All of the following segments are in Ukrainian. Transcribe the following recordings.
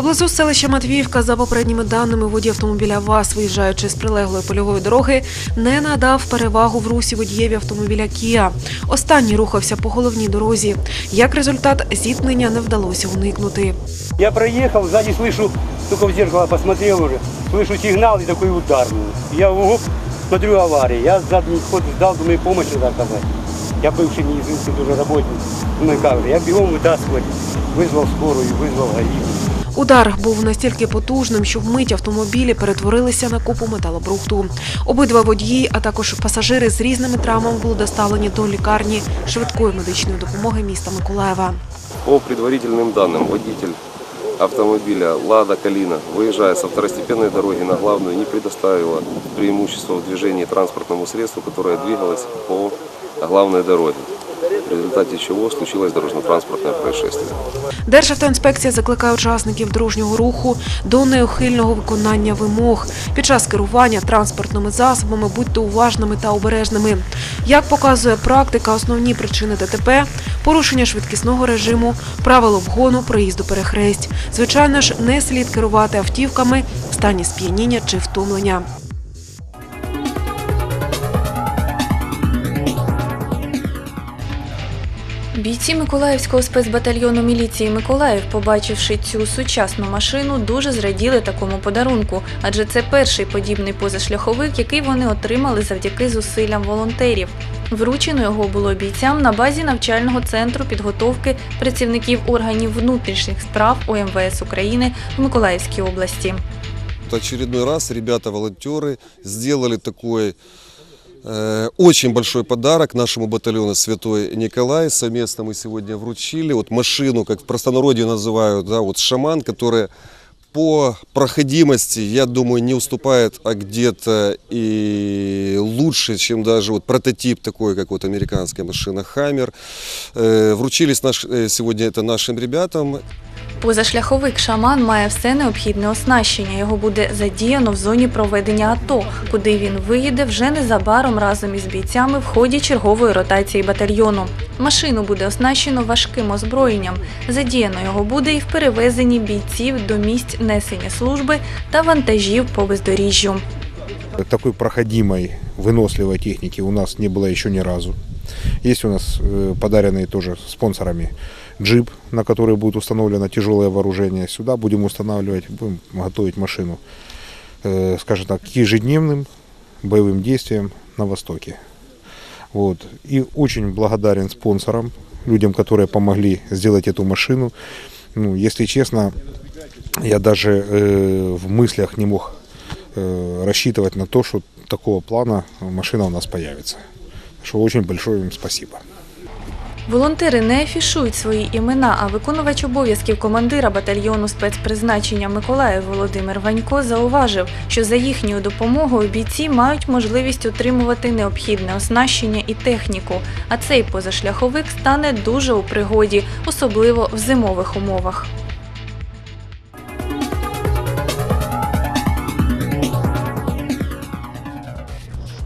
Поблизу селища Матвіївка, за попередніми даними, водій автомобіля ВАЗ, виїжджаючи з прилеглої польової дороги, не надав перевагу в русі водієві автомобіля Кія. Останній рухався по головній дорозі. Як результат, зіткнення не вдалося уникнути. Я проехал, сзади слышу, только в зеркало посмотрел уже, слышу сигнал и такой удар. Я оп, смотрю авария. Я задний ход ждал, думаю, помощь надо оказать. Я бывший медицинский тоже работник. Думаю, как же, я бегом вытаскивать. Вызвал скорую, вызвал ГАИ. Удар був настільки потужним, що вмить автомобілі перетворилися на купу металобрухту. Обидва водії, а також пасажири з різними травмами були доставлені до лікарні швидкої медичної допомоги міста Миколаєва. По предварительным данным, водитель автомобиля «Лада Калина», выезжая со второстепенной дороги на главную, не предоставила преимущество в движении транспортному средству, которое двигалось по главной дороге, в результате чего случилось дорожно-транспортное происшествие. Державтоінспекція закликає учасників дорожнього руху до неухильного виконання вимог. Під час керування транспортними засобами будьте уважними та обережними. Як показує практика, основні причини ДТП – порушення швидкісного режиму, правил обгону, проїзду перехресть. Звичайно ж, не слід керувати автівками в стані сп'яніння чи втомлення. Бійці Миколаївського спецбатальйону міліції Миколаїв, побачивши цю сучасну машину, дуже зраділи такому подарунку, адже це перший подібний позашляховик, який вони отримали завдяки зусиллям волонтерів. Вручено його було бійцям на базі навчального центру підготовки працівників органів внутрішніх справ ОМВС України в Миколаївській області. Вот очередной раз ребята-волонтеры сделали такой э, очень большой подарок нашему батальону Святой Николай. Совместно мы сегодня вручили вот машину, как в простонародье называют, да, вот шаман, которая по проходимости, я думаю, не уступает, а где-то и лучше, чем даже вот прототип такой, как вот американская машина Хаммер. Э, вручились наш, э, сегодня это нашим ребятам. Позашляховик шаман має все необхідне оснащення. Його буде задіяно в зоні проведення АТО, куди він виїде вже незабаром разом із бійцями в ході чергової ротації батальйону. Машину буде оснащено важким озброєнням. Задіяно його буде і в перевезенні бійців до місць несення служби та вантажів по бездоріжжю. Такой проходимой, выносливой техники у нас не было еще ни разу. Есть у нас э, подаренный тоже спонсорами джип, на который будет установлено тяжелое вооружение. Сюда будем устанавливать, будем готовить машину, э, скажем так, к ежедневным боевым действиям на Востоке. Вот. И очень благодарен спонсорам, людям, которые помогли сделать эту машину. Ну, если честно, я даже э, в мыслях не мог рассчитывать на то, что такого плана машина у нас появится. Что очень большое им спасибо. Волонтери не афішують свої імена, а виконувач обов'язків командира батальйону спецпризначення Миколаїв Володимир Ванько зауважив, що за їхньою допомогою бійці мають можливість отримувати необхідне оснащення і техніку. А цей позашляховик стане дуже у пригоді, особливо в зимових умовах.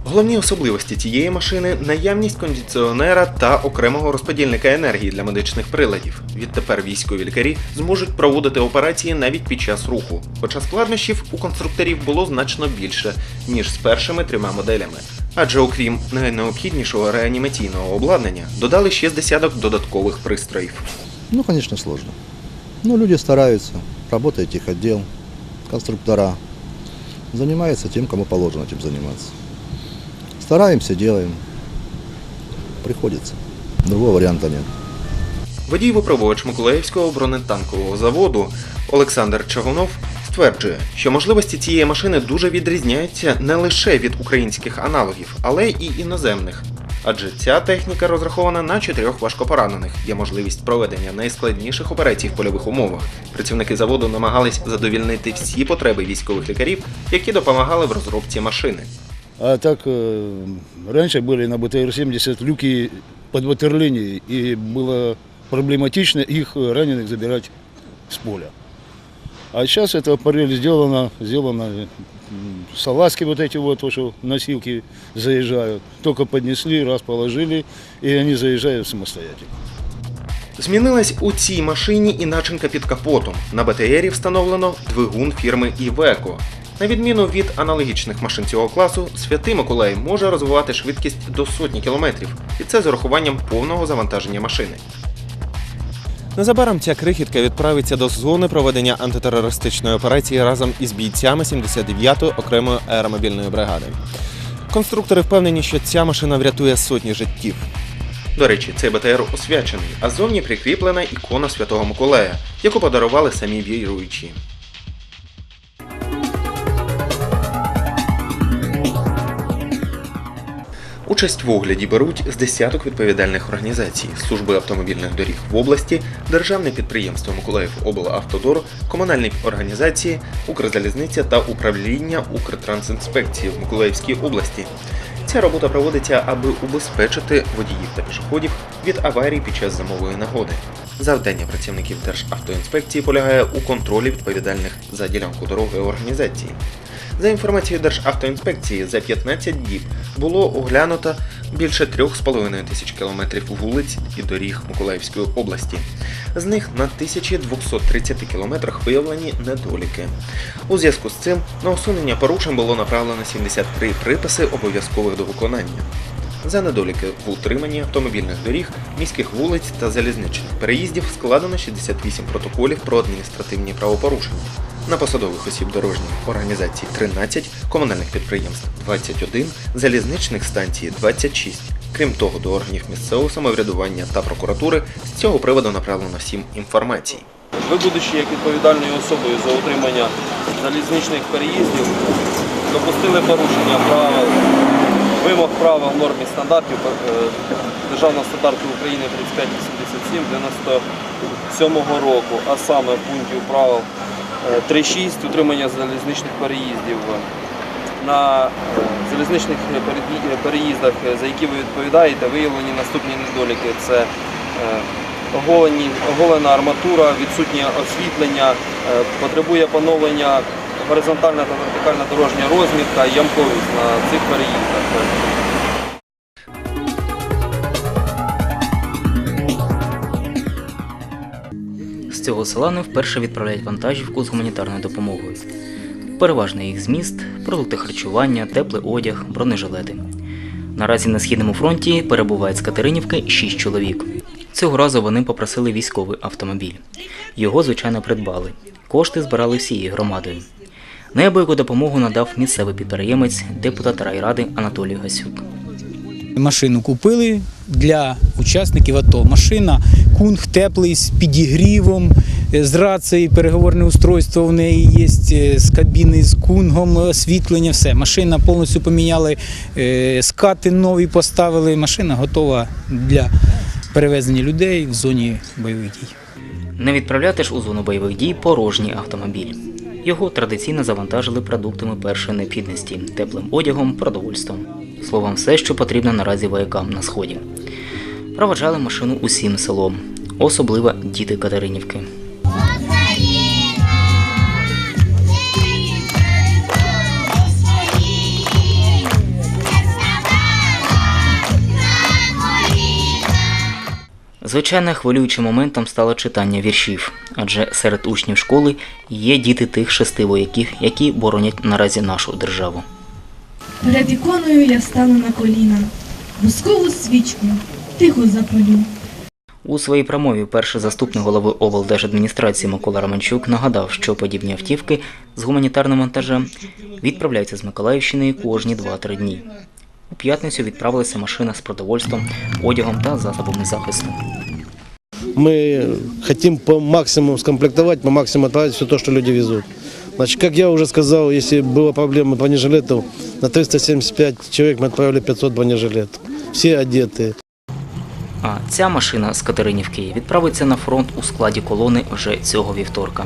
Головні особливості цієї машини наявність кондиціонера та окремого розподільника енергії для медичних приладів. Відтепер військові лікарі зможуть проводити операції навіть під час руху. Хоча складнощів у конструкторів було значно більше, ніж з першими трьома моделями. Адже окрім найнеобхіднішого реанімаційного обладнання, додали ще з десяток додаткових пристроїв. Ну, конечно, сложно. Но люди стараются, работает техотдел, конструктора. Занимаются тем, кому положено этим заниматься. Стараемся, делаем. Приходится. Другого варианта нет. Водій-випробувач Миколаївського бронетанкового заводу Олександр Чагунов стверджує, що можливості цієї машини дуже відрізняються не лише від українських аналогів, але й іноземних. Адже ця техніка розрахована на чотирьох важкопоранених. Є можливість проведення найскладніших операцій в польових умовах. Працівники заводу намагались задовільнити всі потреби військових лікарів, які допомагали в розробці машини. А так, э, раньше были на БТР-70 люки под ватерлинией, и было проблематично их э, раненых забирать с поля. А сейчас эта аппарель сделана, сделана м, салазки вот эти вот, что носилки заезжают. Только поднесли, раз положили, и они заезжают самостоятельно. Змінилась у цій машині і начинка під капотом. На БТРі встановлено двигун фірми Івеко. На відміну від аналогічних машин цього класу, Святий Миколай може розвивати швидкість до сотні кілометрів, і це з урахуванням повного завантаження машини. Незабаром ця крихітка відправиться до зони проведення антитерористичної операції разом із бійцями 79-ї окремої аеромобільної бригади. Конструктори впевнені, що ця машина врятує сотні життів. До речі, цей БТР освячений, а ззовні прикріплена ікона Святого Миколая, яку подарували самі віруючі. Участь в огляді беруть з десяток відповідальних організацій служби автомобільних доріг в області, державне підприємство Миколаїв облавтодор, комунальні організації, Укрзалізниця та управління Укртрансінспекції в Миколаївській області. Ця робота проводиться, аби убезпечити водіїв та пішоходів від аварій під час зимової нагоди. Завдання працівників Державтоінспекції полягає у контролі відповідальних за ділянку дороги організацій. За інформацією Державтоінспекції, за 15 діб було оглянуто більше 3,5 тисяч кілометрів вулиць і доріг Миколаївської області. З них на 1230 кілометрах виявлені недоліки. У зв'язку з цим на усунення порушень було направлено 73 приписи обов'язкових до виконання. За недоліки в утриманні автомобільних доріг, міських вулиць та залізничних переїздів складено 68 протоколів про адміністративні правопорушення. На посадових осіб дорожніх організацій 13, комунальних підприємств 21, залізничних станцій 26. Крім того, до органів місцевого самоврядування та прокуратури з цього приводу направлено 7 інформацій. Ви, будучи як відповідальною особою за утримання залізничних переїздів, допустили порушення правил, вимог правил норм і стандартів е, Державного стандарту України 3587 97 року, а саме пунктів правил 3.6 утримання залізничних переїздів. На е, залізничних переїздах, е, за які ви відповідаєте, виявлені наступні недоліки. Це е, оголена арматура, відсутнє освітлення, е, потребує поновлення горизонтальна та вертикальна дорожня розмітка, ямковість на цих переїздах. Цього села не вперше відправляють вантажівку з гуманітарною допомогою. Переважний їх зміст продукти харчування, теплий одяг, бронежилети. Наразі на східному фронті перебувають з Катеринівки 6 чоловік. Цього разу вони попросили військовий автомобіль. Його, звичайно, придбали. Кошти збирали всією громадою. Неабияку допомогу надав місцевий підприємець, депутат райради Анатолій Гасюк. Машину купили для учасників АТО. Машина кунг теплий з підігрівом, е, з рацією, переговорне устройство в неї є, е, з кабіни з кунгом, освітлення, все. Машина повністю поміняли, е, скати нові поставили. Машина готова для перевезення людей в зоні бойових дій. Не відправляти ж у зону бойових дій порожній автомобіль. Його традиційно завантажили продуктами першої необхідності, теплим одягом, продовольством. Словом, все, що потрібно наразі воякам на сході. Проводжали машину усім селом, особливо діти Катеринівки. Звичайно, хвилюючим моментом стало читання віршів, адже серед учнів школи є діти тих шести вояків, які боронять наразі нашу державу. Перед іконою я стану на коліна, бускову свічку тихо запалю. У своїй промові перший заступник голови облдержадміністрації Микола Романчук нагадав, що подібні автівки з гуманітарним вантажем відправляються з Миколаївщини кожні 2-3 дні. У п'ятницю відправилася машина з продовольством, одягом та засобами захисту. Мы хотим по максимуму скомплектовать, по максимуму отправить все то, что люди везут. Значит, как я уже сказал, если была проблема бронежилетов, на 375 человек мы отправили 500 бронежилетов. Все одетые. А ця машина з Катеринівки відправиться на фронт у складі колони вже цього вівторка.